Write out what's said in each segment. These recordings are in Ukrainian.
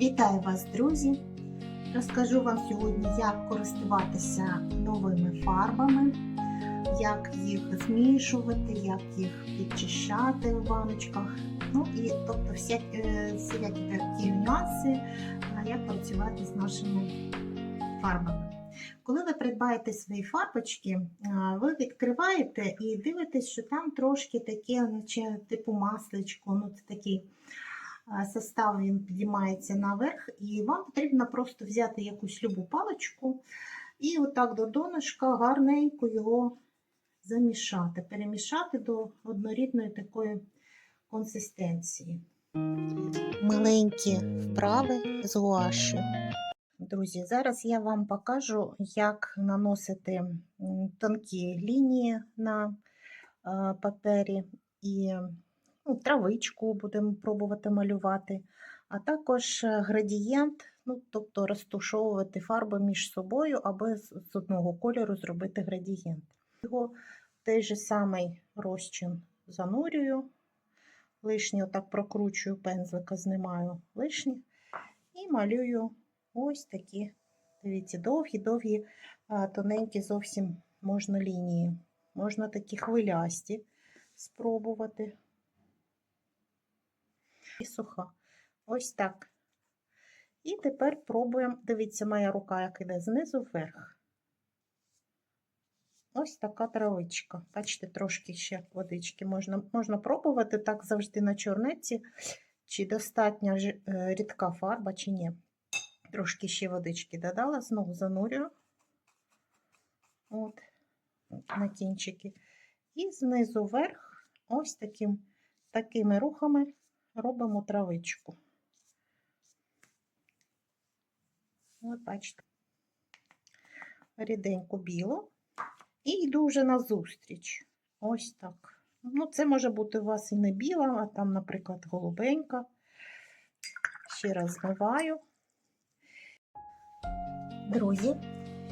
Вітаю вас, друзі! Розкажу вам сьогодні, як користуватися новими фарбами, як їх змішувати, як їх підчищати в баночках. Ну і тобто всякі, е, всілякі такі нюанси, як працювати з нашими фарбами. Коли ви придбаєте свої фарбочки, е, ви відкриваєте і дивитесь, що там трошки таке, наче типу масличко, ну це такий состав він підіймається наверх, і вам потрібно просто взяти якусь любу паличку і отак до донышка гарненько його замішати, перемішати до однорідної такої консистенції. Маленькі вправи з гуашю. Друзі, зараз я вам покажу, як наносити тонкі лінії на е, папері і травичку будемо пробувати малювати, а також е, градієнт, ну, тобто розтушовувати фарби між собою, аби з одного кольору зробити градієнт. Його той же самий розчин занурюю, лишнє отак прокручую пензлика, знімаю лишнє і малюю ось такі, дивіться, довгі-довгі, тоненькі зовсім можна лінії. Можна такі хвилясті спробувати і суха. Ось так. І тепер пробуємо, дивіться, моя рука, як іде знизу вверх. Ось така травичка. Бачите, трошки ще водички можна можна пробувати так завжди на чорниці, чи достатньо е, рідка фарба, чи ні. Трошки ще водички додала, знову занурюю От, на кінчики. І знизу вверх, ось таким, такими рухами робимо травичку. От бачите, ріденьку білу. І йду вже назустріч. Ось так. Ну, це може бути у вас і не біла, а там, наприклад, голубенька. Ще раз змиваю. Друзі,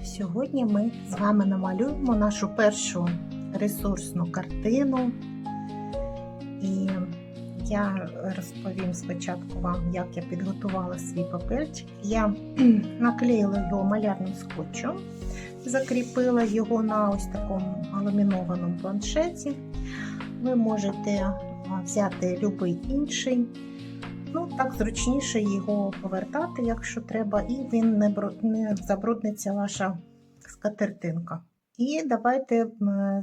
сьогодні ми з вами намалюємо нашу першу ресурсну картину. І я розповім спочатку вам, як я підготувала свій папірчик. Я наклеїла його малярним скотчем, закріпила його на ось такому ламінованому планшеті. Ви можете взяти будь-який інший. Ну, так зручніше його повертати, якщо треба, і він не забрудниться ваша скатертинка. І давайте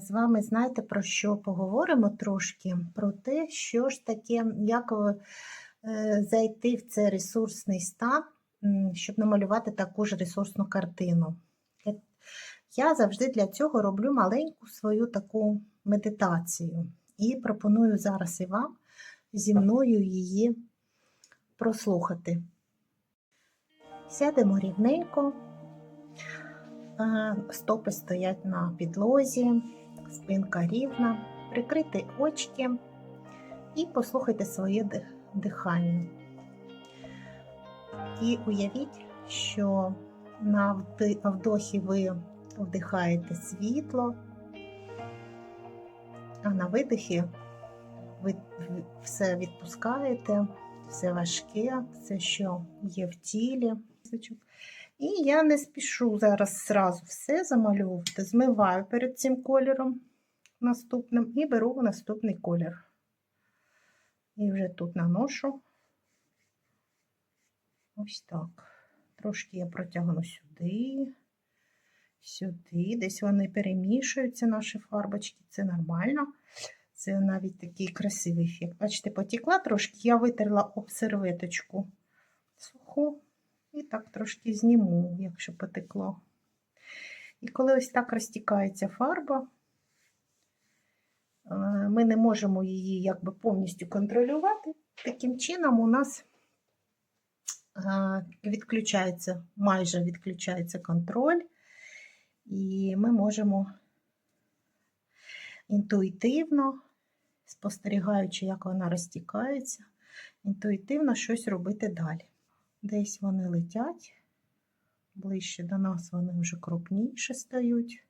з вами знаєте про що поговоримо трошки про те, що ж таке, як е, зайти в цей ресурсний стан, щоб намалювати таку ж ресурсну картину. Я- Я завжди для цього роблю маленьку свою таку медитацію і пропоную зараз і вам зі мною її прослухати. Сядемо рівненько, стопи стоять на підлозі, спинка рівна, прикрити очки і послухайте своє дихання. І уявіть, що на вдохі ви вдихаєте світло, а на видихі ви все відпускаєте, все важке, все, що є в тілі. І я не спішу зараз зразу все замальовувати. Змиваю перед цим кольором наступним і беру наступний колір. І вже тут наношу ось так. Трошки я протягну сюди, сюди. Десь вони перемішуються, наші фарбочки, це нормально. Це навіть такий красивий ефект. Бачите, потекла трошки, я витерла об серветочку суху і так трошки зніму, якщо потекло. І коли ось так розтікається фарба, е, ми не можемо її якби повністю контролювати. Таким чином у нас е, відключається, майже відключається контроль, і ми можемо інтуїтивно, спостерігаючи, як вона розтікається, інтуїтивно щось робити далі. Десь вони летять, ближче до нас вони вже крупніше стають.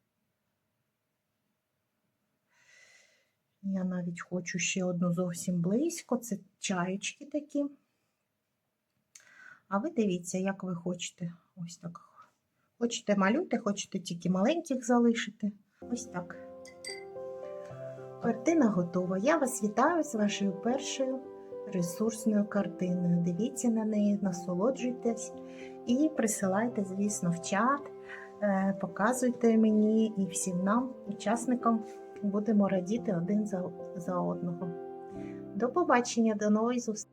Я навіть хочу ще одну зовсім близько. Це чаєчки такі. А ви дивіться, як ви хочете. Ось так. Хочете малюйте, хочете тільки маленьких залишити. Ось так. Картина готова. Я вас вітаю з вашою першою ресурсною картиною. Дивіться на неї, насолоджуйтесь і присилайте, звісно, в чат. Е, Показуйте мені і всім нам, учасникам, будемо радіти один за, за одного. До побачення, до нової зустрічі!